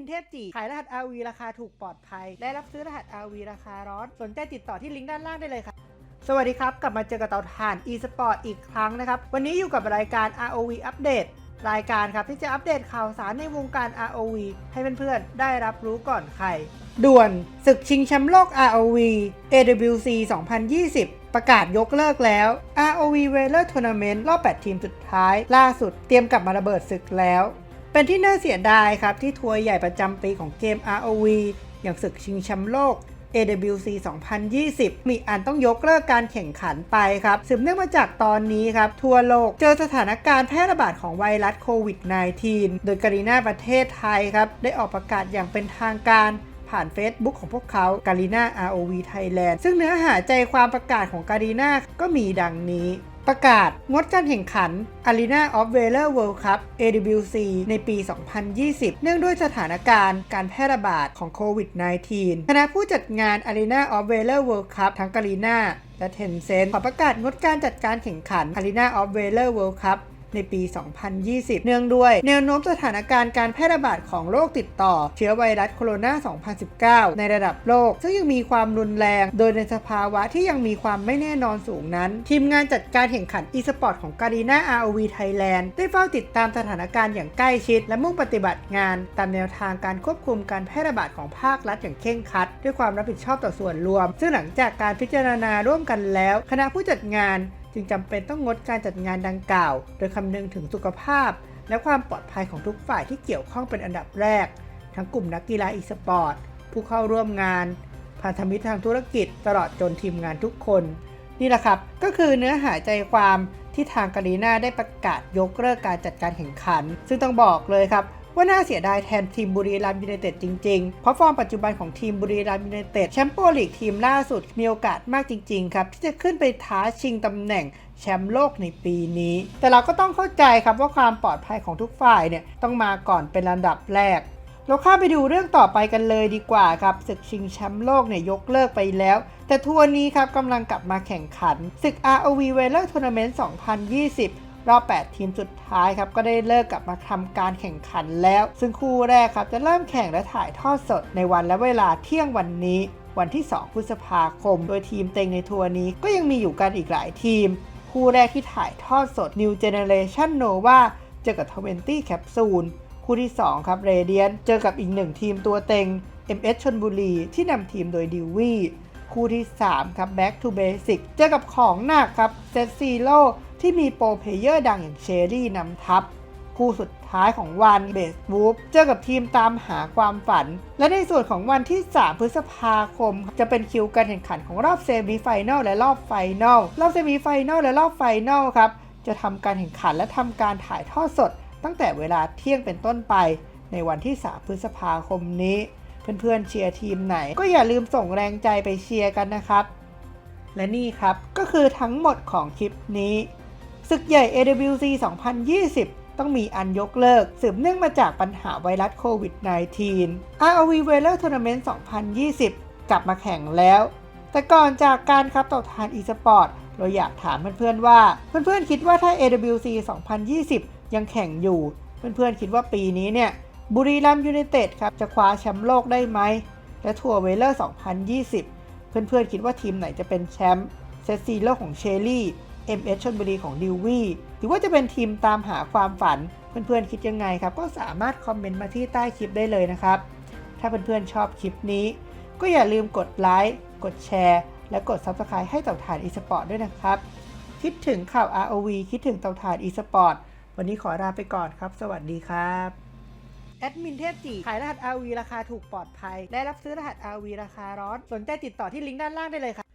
ินเทพจีขายรหัส RV ราคาถูกปลอดภัย และรับซื้อรหัส RV ราคาร้อน สนใจติดต่อที่ลิงก์ด้านล่างได้เลยครับสวัสดีครับ กลับมาเจอกับเตาถ่าน e-sport อีกครั้งนะครับ วันนี้อยู่กับรายการ ROV อัปเดตรายการครับ ที่จะอัปเดตข่าวสารในวงการ ROV ให้เพื่อนๆ ได้รับรู้ก่อนใคร ด่วนศึกชิงแชมป์โลก ROV AWC 2020 ประกาศยกเลิกแล้ว ROV w a l e r Tournament รอบ 8 ทีมสุดท้าย ล่าสุดเตรียมกลับมาระเบิดศึกแล้ว เป็นที่น่าเสียดายครับที่ทัวร์ใหญ่ประจำปีของเกม ROV อย่างศึกชิงแชมป์โลก AWC 2020 มีอันต้องยกเลิกการแข่งขันไปครับ สืบเนื่องมาจากตอนนี้ครับ ทั่วโลกเจอสถานการณ์แพร่ระบาดของไวรัสโควิด -19 โดยการีนาประเทศไทยครับ ได้ออกประกาศอย่างเป็นทางการผ่าน Facebook ของพวกเขาการีนา ROV Thailand ซึ่งเนื้อหาใจความประกาศของการีนาก็มีดังนี้ ประกาศงดการแข่งขัน Arena of Valor World Cup AWC ในปี 2020 เนื่องด้วยสถานการณ์การแพร่ระบาดของโควิด -19 คณะผู้จัดงาน Arena of Valor World Cup ทั้งการีนาและเทนเซนขอประกาศงดการจัดการแข่งขัน Arena of Valor World Cup ในปี 2020 เนื่องด้วยแนวโน้มสถานการณ์การแพร่ระบาดของโรคติดต่อ เชื้อไวรัสโคโรนา 2019 ในระดับโลก ซึ่งยังมีความรุนแรง โดยในสภาวะที่ยังมีความไม่แน่นอนสูงนั้น ทีมงานจัดการแข่งขัน e-sport ของการีนา ROV Thailand ได้เฝ้าติดตามสถานการณ์อย่างใกล้ชิด และมุ่งปฏิบัติงาน ตามแนวทางการควบคุมการแพร่ระบาดของภาครัฐอย่างเคร่งครัด ด้วยความรับผิดชอบต่อส่วนรวม ซึ่งหลังจากการพิจารณาร่วมกันแล้ว คณะผู้จัดงาน จึงจำเป็นต้องงดการจัดงานดังกล่าว โดยคำนึงถึงสุขภาพ และความปลอดภัยของทุกฝ่ายที่เกี่ยวข้องเป็นอันดับแรก ทั้งกลุ่มนักกีฬาอีสปอร์ต ผู้เข้าร่วมงาน พันธมิตรทางธุรกิจ ตลอดจนทีมงานทุกคน นี่แหละครับ ก็คือเนื้อหาใจความที่ทางการีนาได้ประกาศยกเลิกการจัดการแข่งขัน ซึ่งต้องบอกเลยครับ ว่าน่าเสียดายแทนทีมบุรีรัมย์ยูไนเต็ดจริงๆ เพราะฟอร์มปัจจุบันของทีมบุรีรัมย์ยูไนเต็ดแชมเป์โปรลีกทีมล่าสุดมีโอกาสมากจริงๆครับที่จะขึ้นไปท้าชิงตำแหน่งแชมป์โลกในปีนี้ แต่เราก็ต้องเข้าใจครับว่าความปลอดภัยของทุกฝ่ายเนี่ยต้องมาก่อนเป็นลำดับแรกเราข้ามไปดูเรื่องต่อไปกันเลยดีกว่าครับศึกชิงแชมป์โลกเนี่ยยกเลิกไปแล้ว แต่ทัวร์นี้ครับกำลังกลับมาแข่งขันศึก ROV w a l e r Tournament 2020 รอบ 8 ทีมสุดท้ายครับก็ได้เลิกกลับมาทำการแข่งขันแล้ว ซึ่งคู่แรกครับจะเริ่มแข่งและถ่ายทอดสดในวันและเวลาเที่ยงวันนี้วันที่ 2 พฤษภาคม โดยทีมเต็งในทัวร์นี้ก็ยังมีอยู่กันอีกหลายทีม คู่แรกที่ถ่ายทอดสด New Generation Nova เจอกับ 20 Capsule คู่ที่ 2 ครับ Radiant เจอกับอีกหนึ่งทีมตัวเต็ง MS ชนบุรีที่นำทีมโดยดิววี่คู่ที่ 3 ครับ Back to Basic เจอกับของหนักครับ Set Zero ที่มีโปรเพเยอร์ดังอย่างเชอรี่นำทัพ คู่สุดท้ายของวันเบสบูฟเจอกับทีมตามหาความฝัน และในส่วนของวันที่ 3 พฤษภาคม จะเป็นคิวการแข่งขันของรอบเซมิไฟแนลและรอบไฟแนลรอบเซมิไฟแนลและรอบไฟแนลครับจะทำการแข่งขันและทำการถ่ายทอดสด ตั้งแต่เวลาเที่ยงเป็นต้นไป ในวันที่ 3 พฤษภาคมนี้ เพื่อนๆเชียร์ทีมไหน ก็อย่าลืมส่งแรงใจไปเชียร์กันนะครับ และนี่ครับก็คือทั้งหมดของคลิปนี้ ศึกใหญ่ AWC 2020 ต้องมีอันยกเลิก สืบเนื่องมาจากปัญหาไวรัสโควิด -19 ROV w a l e r Tournament 2020 กลับมาแข่งแล้ว แต่ก่อนจากการครับต่อทาน e-sport เราอยากถามเพื่อนๆว่า เพื่อนๆคิดว่าถ้า AWC 2020 ยังแข่งอยู่ เพื่อนๆคิดว่าปีนี้เนี่ยบุรีรัมย์ยูไนเต็ดครับจะคว้าแชมป์โลกได้ไหม และทัวร์เวเลอร์ 2020 เพื่อนๆคิดว่าทีมไหนจะเป็นแชมป์เซตซีโลของเชลลี่ MS ชนบุรีของดิววี่หรือว่าจะเป็นทีมตามหาความฝัน เพื่อนๆคิดยังไงครับ ก็สามารถคอมเมนต์มาที่ใต้คลิปได้เลยนะครับ ถ้าเพื่อนๆชอบคลิปนี้ ก็อย่าลืมกดไลค์กดแชร์ และกด Subscribe ให้เต่าถ่าน eSport ด้วยนะครับ คิดถึงข่าว ROV คิดถึงเต่าถ่าน eSport วันนี้ขอลาไปก่อนครับ สวัสดีครับแอดมินเทพจีขายรหัส RV ราคาถูกปลอดภัย และรับซื้อรหัส RV ราคาร้อน สนใจติดต่อที่ลิงก์ด้านล่างได้เลยครับ